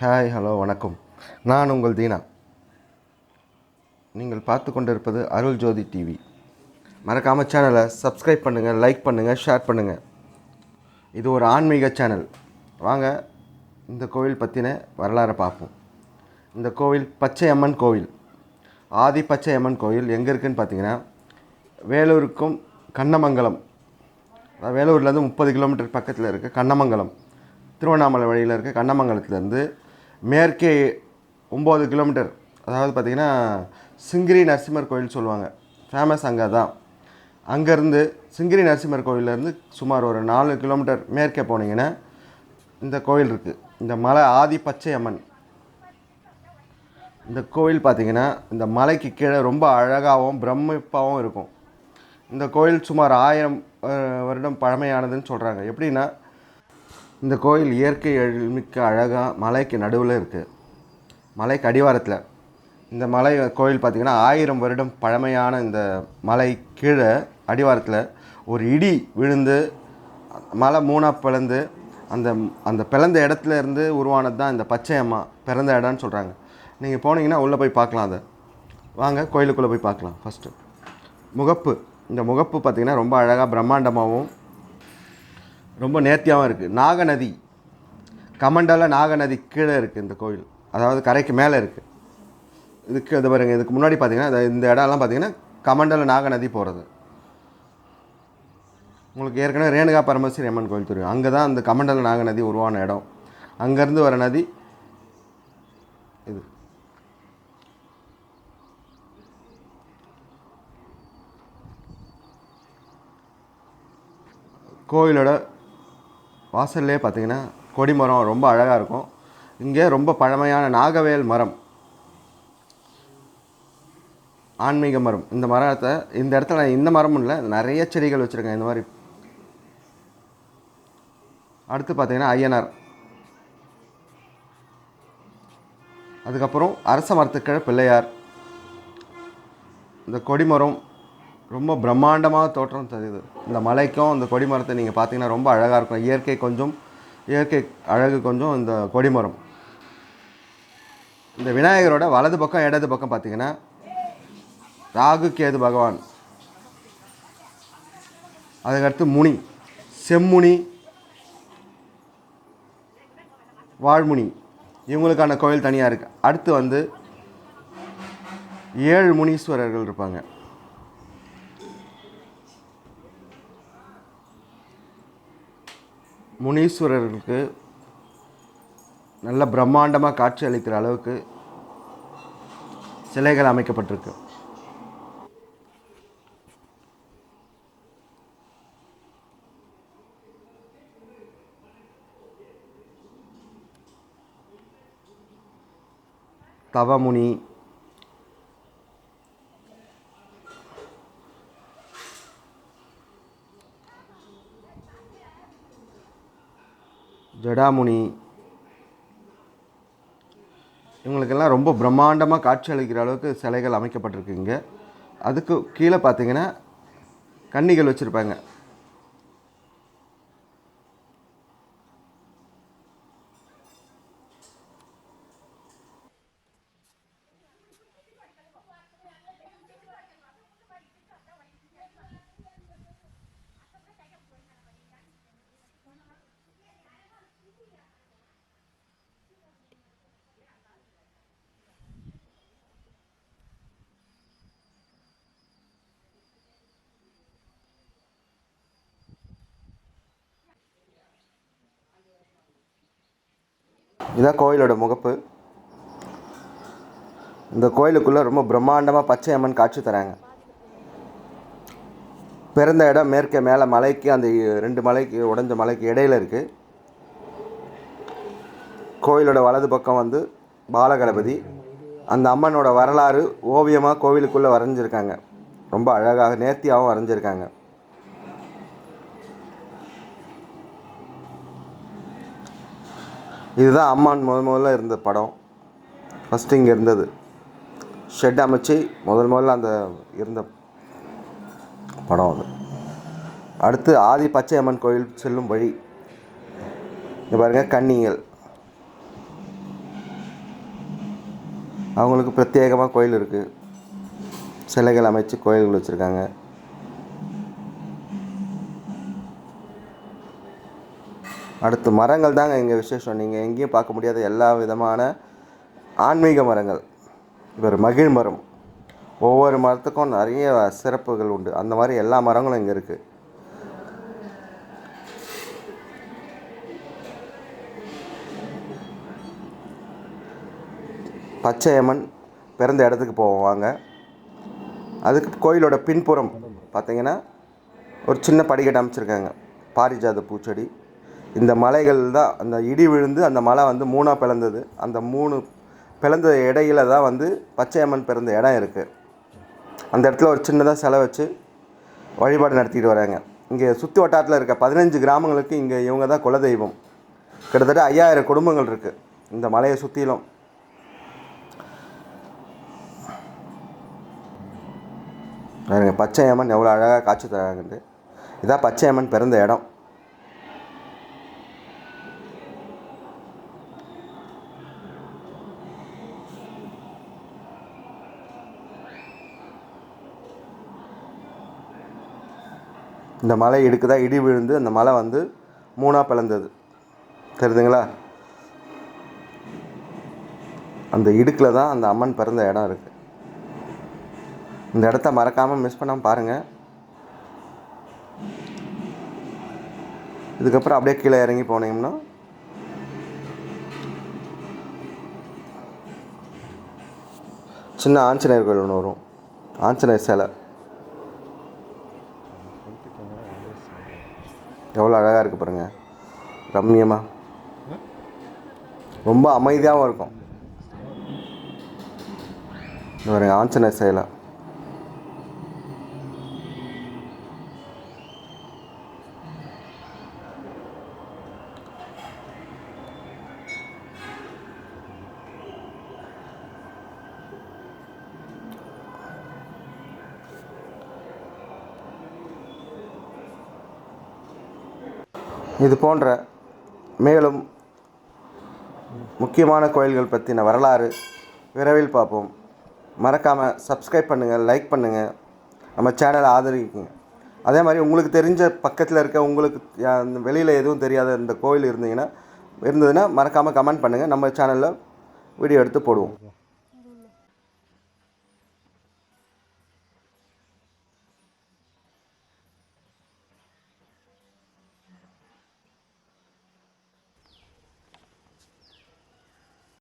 Hi hello வணக்கம். நான் உங்கள் தீனா. நீங்கள் பார்த்து கொண்டிருப்பது அருள் ஜோதி டிவி. மறக்காமல் சேனலை சப்ஸ்கிரைப் பண்ணுங்கள் லைக் பண்ணுங்கள் ஷேர் பண்ணுங்கள் இது ஒரு ஆன்மீக சேனல். வாங்க இந்த கோவில் பற்றின வரலாறை பார்ப்போம். இந்த கோவில் பச்சை அம்மன் கோவில். ஆதி பச்சை அம்மன் கோவில் எங்கே இருக்குதுன்னு பார்த்தீங்கன்னா வேலூருக்கும் கண்ணமங்கலம். அதாவது வேலூர்லேருந்து முப்பது கிலோமீட்டர் பக்கத்தில் இருக்க கண்ணமங்கலம். திருவண்ணாமலை வழியில் இருக்க கண்ணமங்கலத்துலேருந்து மேற்கே ஒம்பது கிலோமீட்டர். அதாவது பார்த்திங்கன்னா சிங்கிரி நரசிம்மர் கோயில் சொல்லுவாங்க. ஃபேமஸ் அங்கே தான் அங்கேருந்து சிங்கிரி நரசிம்மர் கோயிலேருந்து சுமார் ஒரு நாலு கிலோமீட்டர் மேற்கே போனீங்கன்னா இந்த கோயில் இருக்குது இந்த மலை ஆதி பச்சை அம்மன் இந்த கோயில் பார்த்திங்கன்னா இந்த மலைக்கு கீழே ரொம்ப அழகாகவும் பிரமிப்பாகவும் இருக்கும். இந்த கோயில் சுமார் ஆயிரம் வருடம் பழமையானதுன்னு சொல்கிறாங்க எப்படின்னா இந்த கோயில் இயற்கை எழில்மிக்க அழகாக மலைக்கு நடுவில் இருக்குது மலைக்கு அடிவாரத்தில். இந்த மலை கோயில் பார்த்திங்கன்னா ஆயிரம் வருடம் பழமையான இந்த மலை கீழே அடிவாரத்தில் ஒரு இடி விழுந்து மலை மூணாக பிளந்து அந்த அந்த பிளந்த இடத்துல இருந்து உருவானது தான் இந்த பச்சை அம்மா பிறந்த இடம்னு சொல்கிறாங்க நீங்கள் போனீங்கன்னா உள்ளே போய் பார்க்கலாம் அதை. வாங்க கோயிலுக்குள்ளே போய் பார்க்கலாம் ஃபஸ்ட்டு முகப்பு. இந்த முகப்பு பார்த்திங்கன்னா ரொம்ப அழகாக பிரம்மாண்டமாகவும் ரொம்ப நேர்த்தியாகவும் இருக்குது நாகநதி கமண்டல நாகநதி கீழே இருக்குது இந்த கோயில். அதாவது கரைக்கு மேலே இருக்குது இதுக்கு இது பாருங்க இதுக்கு முன்னாடி பார்த்தீங்கன்னா இந்த- இந்த இடம்லாம் பார்த்தீங்கன்னா கமண்டல நாகநதி போகிறது உங்களுக்கு ஏற்கனவே ரேணுகா பரமேஸ்வரி அம்மன் கோயில் தெரியும். அங்கே தான் அந்த கமண்டல நாகநதி உருவான இடம். அங்கேருந்து வர நதி இது. கோயிலோட வாசல்லே பார்த்திங்கன்னா கொடிமரம் ரொம்ப அழகாக இருக்கும். இங்கே ரொம்ப பழமையான நாகவேல் மரம். ஆன்மீக மரம். இந்த மரத்தை இந்த இடத்துல இந்த மரமும் இல்லை நிறைய செடிகள் வச்சுருக்கேன் இந்த மாதிரி. அடுத்து பார்த்திங்கன்னா ஐயனார். அதுக்கப்புறம் அரச மரத்துக்கிழ பிள்ளையார். இந்த கொடிமரம் ரொம்ப பிரம்மாண்டமாக தோற்றம் தருது. இந்த மலைக்கும் இந்த கொடிமரத்தை நீங்கள் பார்த்தீங்கன்னா ரொம்ப அழகாக இருக்கும். இயற்கை கொஞ்சம் இயற்கை அழகு கொஞ்சம் இந்த கொடிமரம். இந்த விநாயகரோட வலது பக்கம் இடது பக்கம் பார்த்தீங்கன்னா ராகு கேது பகவான். அதுக்கடுத்து முனி செம்முனி வாழ்முனி இவங்களுக்கான கோயில் தனியாக இருக்குது அடுத்து வந்து ஏழு முனீஸ்வரர்கள் இருப்பாங்க. முனீஸ்வரர்களுக்கு நல்ல பிரம்மாண்டமாக காட்சி அளிக்கிற அளவுக்கு சிலைகள் அமைக்கப்பட்டிருக்கு. தவமுனி ஜடாமுனி இவங்களுக்கெல்லாம் ரொம்ப பிரம்மாண்டமாக காட்சி அளிக்கிற அளவுக்கு சிலைகள் அமைக்கப்பட்டிருக்கு இங்கே. அதுக்கு கீழே பார்த்தீங்கன்னா கன்னிகள் வச்சுருப்பாங்க. இதான் கோயிலோட முகப்பு. இந்த கோயிலுக்குள்ளே ரொம்ப பிரம்மாண்டமாக பச்சை அம்மன் காட்சி தராங்க. பிறந்த இடம் மேற்கே மேலே மலைக்கு அந்த ரெண்டு மலைக்கு உடஞ்ச மலைக்கு இடையில இருக்குது கோயிலோட வலது பக்கம் வந்து பாலகணபதி. அந்த அம்மனோட வரலாறு ஓவியமாக கோவிலுக்குள்ளே வரைஞ்சிருக்காங்க. ரொம்ப அழகாக நேர்த்தியாகவும் வரைஞ்சிருக்காங்க. இதுதான் அம்மான் முதல் முதல்ல இருந்த படம். ஃபஸ்ட்டு இங்கே இருந்தது. ஷெட் அமைச்சு முதல் முதல்ல அந்த இருந்த படம் அது. அடுத்து ஆதி பச்சை அம்மன் கோயில் செல்லும் வழி. இங்கே பாருங்கள் கன்னிகள் அவங்களுக்கு பிரத்யேகமாக கோயில் இருக்குது சிலைகள் அமைச்சு கோயில்கள் வச்சுருக்காங்க. அடுத்து மரங்கள் தாங்க இங்கே விசேஷம். நீங்கள் எங்கேயும் பார்க்க முடியாத எல்லா விதமான ஆன்மீக மரங்கள். இவர் மகிழ் மரம். ஒவ்வொரு மரத்துக்கும் நிறைய சிறப்புகள் உண்டு. அந்த மாதிரி எல்லா மரங்களும் இங்கே இருக்குது பச்சையம்மன் பிறந்த இடத்துக்கு போவோம் வாங்க. அதுக்கு கோயிலோட பின்புறம் பார்த்தீங்கன்னா ஒரு சின்ன படிக்கட்டு அமைச்சிருக்காங்க. பாரிஜாத பூச்செடி. இந்த மலைகள் தான் அந்த இடி விழுந்து அந்த மலை வந்து மூணாக பிளந்தது. அந்த மூணு பிளந்த இடையில தான் வந்து பச்சையம்மன் பிறந்த இடம் இருக்குது அந்த இடத்துல ஒரு சின்னதாக செலை வச்சு வழிபாடு நடத்திட்டு வராங்க. இங்கே சுற்று வட்டாரத்தில் இருக்க பதினஞ்சு கிராமங்களுக்கு இங்கே இவங்க தான் குலதெய்வம். கிட்டத்தட்ட ஐயாயிரம் குடும்பங்கள் இருக்குது இந்த மலையை சுற்றிலும் பாருங்க பச்சையம்மன் எவ்வளோ அழகாக காட்சி தராங்கன்ட்டு. இதான் பச்சையம்மன் பிறந்த இடம். இந்த மலை இடுக்குதா இடி விழுந்து அந்த மலை வந்து மூணாக பிளந்தது. தெரியுதுங்களா? அந்த இடுக்கில் தான் அந்த அம்மன் பிறந்த இடம் இருக்குது இந்த இடத்த மறக்காமல் மிஸ் பண்ணாமல் பாருங்கள் இதுக்கப்புறம் அப்படியே கீழே இறங்கி போனீங்கன்னா சின்ன ஆஞ்சநேயர் கோயில் ஒன்று வரும். ஆஞ்சநேயர் சிலை. எவ்வளோ அழகாக இருக்குது பாருங்கள் ரம்மியமாக ரொம்ப அமைதியாகவும் இருக்கும். இது பாருங்க ஆஞ்சநேயர் இது போன்ற மேலும் முக்கியமான கோயில்கள் பற்றின வரலாறு விரைவில் பார்ப்போம். மறக்காமல் சப்ஸ்கிரைப் பண்ணுங்கள் லைக் பண்ணுங்கள் நம்ம சேனலை ஆதரிக்குங்க அதே மாதிரி உங்களுக்கு தெரிஞ்ச பக்கத்தில் இருக்க உங்களுக்கு வெளியில் எதுவும் தெரியாத இந்த கோயில் இருந்தீங்கன்னா இருந்ததுன்னா மறக்காமல் கமெண்ட் பண்ணுங்கள் நம்ம சேனலில் வீடியோ எடுத்து போடுவோம்.